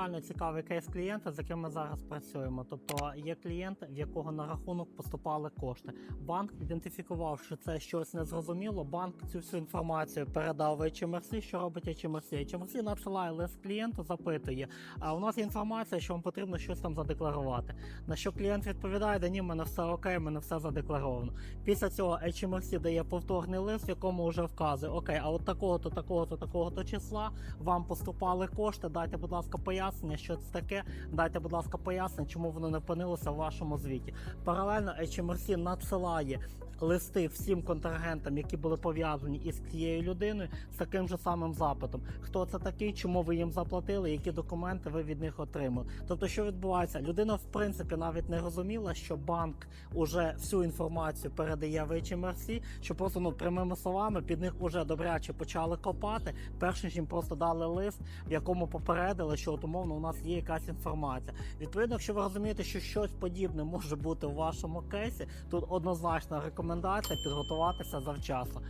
реально цікавий кейс клієнта, з яким ми зараз працюємо. Тобто є клієнт, в якого на рахунок поступали кошти. Банк ідентифікував, що це щось незрозуміло. Банк цю всю інформацію передав в HMRC, що робить HMRC. HMRC надсилає лист клієнту, запитує. А у нас є інформація, що вам потрібно щось там задекларувати. На що клієнт відповідає, да ні, мене все окей, в мене все задекларовано. Після цього HMRC дає повторний лист, в якому вже вказує, окей, а от такого-то, такого-то, такого-то числа вам поступали кошти. Дайте, будь ласка, пояснення, що це таке. Дайте, будь ласка, пояснення, чому воно не опинилося в вашому звіті. Паралельно HMRC надсилає листи всім контрагентам, які були пов'язані із цією людиною, з таким же самим запитом. Хто це такий, чому ви їм заплатили, які документи ви від них отримали. Тобто, що відбувається? Людина, в принципі, навіть не розуміла, що банк уже всю інформацію передає в HMRC, що просто ну прямими словами під них уже добряче почали копати, перш ніж їм просто дали лист, в якому попередили, що от умовно у нас є якась інформація. Відповідно, якщо ви розумієте, що щось подібне може бути у вашому кейсі, тут однозначно однозначна рекомендація підготуватися завчасно.